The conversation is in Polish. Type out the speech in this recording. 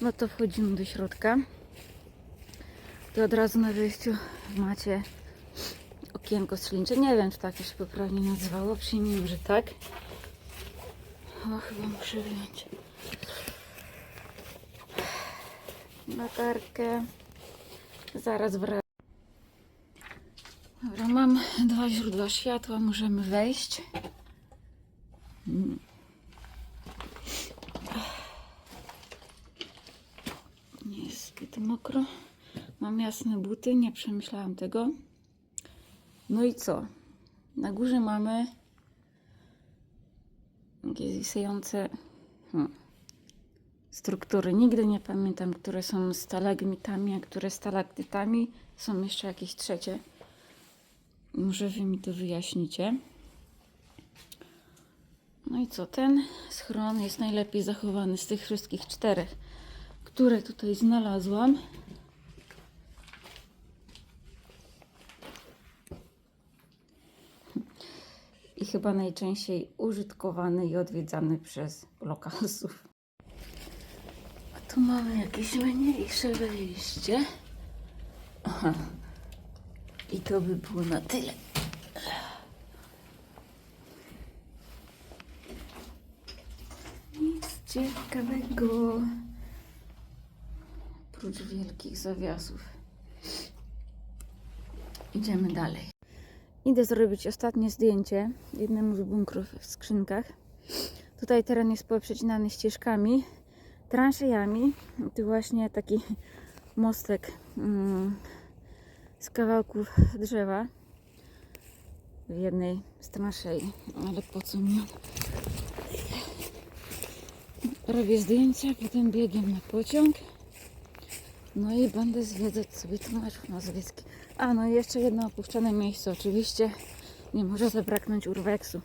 No to wchodzimy do środka. To od razu na wyjściu macie okienko strzelnicze. Nie wiem, czy tak to się poprawnie nazywało. Przyjmijmy, że tak. O, chyba muszę wyjąć latarkę. Zaraz wracam. Dobra, mam dwa źródła światła, możemy wejść. Zbyt mokro. Mam jasne buty, nie przemyślałam tego. No i co? Na górze mamy jakieś wisające hmm, struktury. Nigdy nie pamiętam, które są stalagmitami, a które stalaktytami. Są jeszcze jakieś trzecie. Może wy mi to wyjaśnicie. No i co? Ten schron jest najlepiej zachowany z tych wszystkich czterech, które tutaj znalazłam. I chyba najczęściej użytkowany i odwiedzany przez lokalsów. A tu mamy jakieś mniejsze wejście. Aha. I to by było na tyle. Nic ciekawego. Oprócz wielkich zawiasów. Idziemy dalej. Idę zrobić ostatnie zdjęcie jednemu z bunkrów w skrzynkach. Tutaj teren jest poprzecinany ścieżkami, transzejami. Tu właśnie taki mostek mm, z kawałków drzewa w jednej z transzei. Ale po co mi? Robię zdjęcia, potem biegiem na pociąg. No i będę zwiedzać sobie Tomasz Mazowiecki. A, no i jeszcze jedno opuszczone miejsce oczywiście. Nie może zabraknąć urweksu.